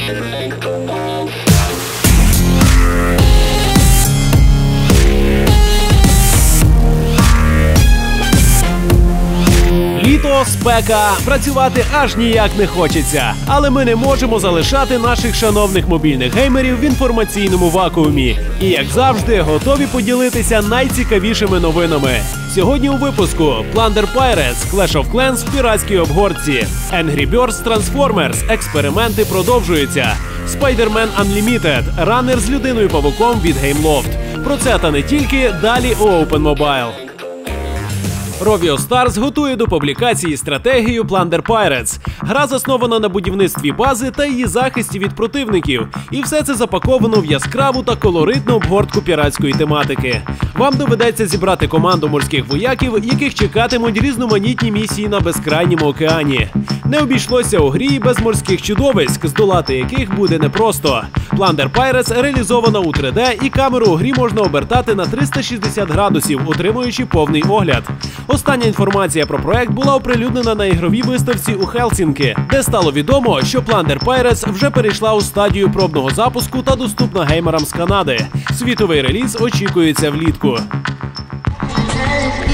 Thank you. Літо, спека, працювати аж ніяк не хочеться. Але ми не можемо залишати наших шановних мобільних геймерів в інформаційному вакуумі. І як завжди, готові поділитися найцікавішими новинами. Сьогодні у випуску Plunder Pirates, Clash of Clans в піратській обгорці, Angry Birds Transformers, експерименти продовжуються. Spider-Man Unlimited, ранер з людиною павуком від Gameloft. Про це та не тільки далі у Open Mobile. Rovio Stars готує до публікації стратегію Plunder Pirates. Гра заснована на будівництві бази та її захисті від противників. І все це запаковано в яскраву та колоритну обгортку піратської тематики. Вам доведеться зібрати команду морських вояків, яких чекатимуть різноманітні місії на безкрайньому океані. Не обійшлося у грі без морських чудовиськ, здолати яких буде непросто. Plunder Pirates реалізована у 3D, і камеру у грі можна обертати на 360 градусів, отримуючи повний огляд. Остання інформація про проект була оприлюднена на ігровій виставці у Хелсінки, де стало відомо, що Plunder Pirates вже перейшла у стадію пробного запуску та доступна геймерам з Канади. Світовий реліз очікується влітку.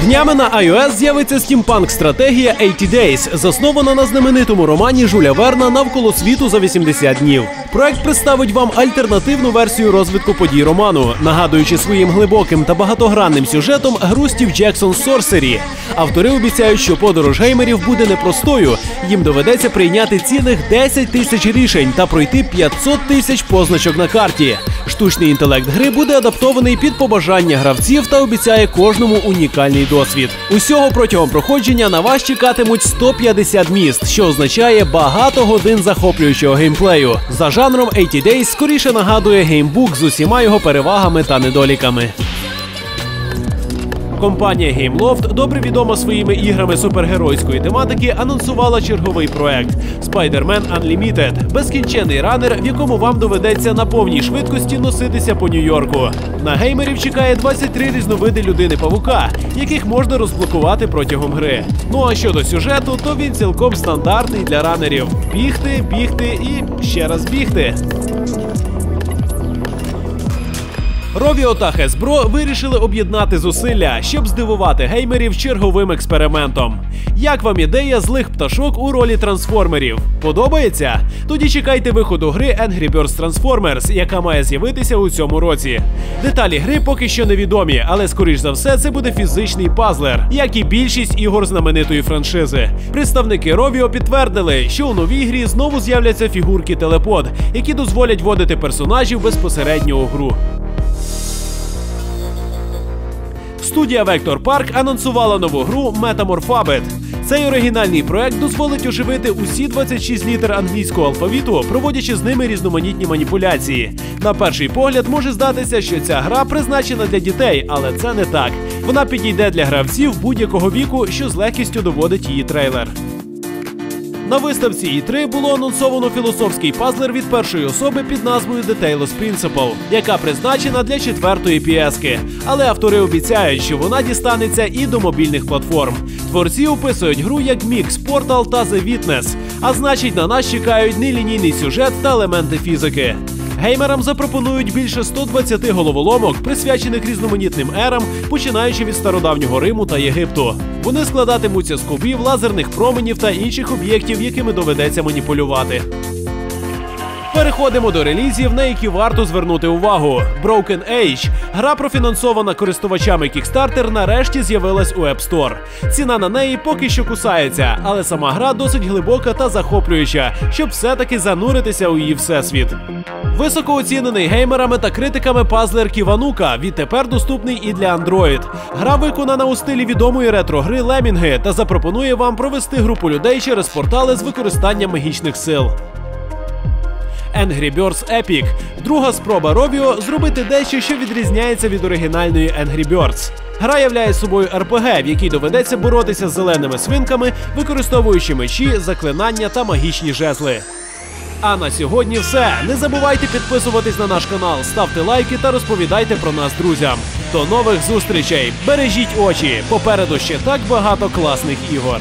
Днями на iOS з'явиться стімпанк стратегія 80 Days, заснована на знаменитому романі Жуля Верна навколо світу за 80 днів. Проект представить вам альтернативну версію розвитку подій роману, нагадуючи своїм глибоким та багатогранним сюжетом гру Стів Джексон Сорсері. Автори обіцяють, що подорож геймерів буде непростою. Їм доведеться прийняти цілих 10 тисяч рішень та пройти 500 тисяч позначок на карті. Штучний інтелект гри буде адаптований під побажання гравців та обіцяє кожному унікальний досвід. Усього протягом проходження на вас чекатимуть 150 міст, що означає багато годин захоплюючого геймплею. За жанром 80 Days скоріше нагадує геймбук з усіма його перевагами та недоліками. Компанія Gameloft, добре відома своїми іграми супергеройської тематики, анонсувала черговий проект Spider-Man Unlimited – безкінчений ранер, в якому вам доведеться на повній швидкості носитися по Нью-Йорку. На геймерів чекає 23 різновиди людини павука, яких можна розблокувати протягом гри. Ну а щодо сюжету, то він цілком стандартний для ранерів: бігти, бігти і ще раз бігти. Ровіо та Хесбро вирішили об'єднати зусилля, щоб здивувати геймерів черговим експериментом. Як вам ідея злих пташок у ролі трансформерів? Подобається? Тоді чекайте виходу гри Angry Birds Transformers, яка має з'явитися у цьому році. Деталі гри поки що невідомі, але скоріш за все це буде фізичний пазлер, як і більшість ігор знаменитої франшизи. Представники Ровіо підтвердили, що у новій грі знову з'являться фігурки телепод, які дозволять вводити персонажів безпосередньо у гру. Студія Vector Park анонсувала нову гру Metamorphabet. Цей оригінальний проект дозволить оживити усі 26 літер англійського алфавіту, проводячи з ними різноманітні маніпуляції. На перший погляд може здатися, що ця гра призначена для дітей, але це не так. Вона підійде для гравців будь-якого віку, що з легкістю доводить її трейлер. На виставці І3 було анонсовано філософський пазлер від першої особи під назвою The Talos Principle, яка призначена для четвертої піески. Але автори обіцяють, що вона дістанеться і до мобільних платформ. Творці описують гру як мікс Portal та The Witness, а значить на нас чекають нелінійний сюжет та елементи фізики. Геймерам запропонують більше 120 головоломок, присвячених різноманітним ерам, починаючи від стародавнього Риму та Єгипту. Вони складатимуться з кубів, лазерних променів та інших об'єктів, якими доведеться маніпулювати. Переходимо до релізів, на які варто звернути увагу. Broken Age. Гра профінансована користувачами Kickstarter нарешті з'явилась у App Store. Ціна на неї поки що кусається, але сама гра досить глибока та захоплююча, щоб все-таки зануритися у її всесвіт. Високо оцінений геймерами та критиками пазлер Ківанука відтепер доступний і для Android. Гра виконана у стилі відомої ретро-гри Лемінги та запропонує вам провести групу людей через портали з використанням магічних сил. Angry Birds Epic – друга спроба Rovio зробити дещо, що відрізняється від оригінальної Angry Birds. Гра являє собою РПГ, в якій доведеться боротися з зеленими свинками, використовуючи мечі, заклинання та магічні жезли. А на сьогодні все. Не забувайте підписуватись на наш канал, ставте лайки та розповідайте про нас друзям. До нових зустрічей! Бережіть очі! Попереду ще так багато класних ігор.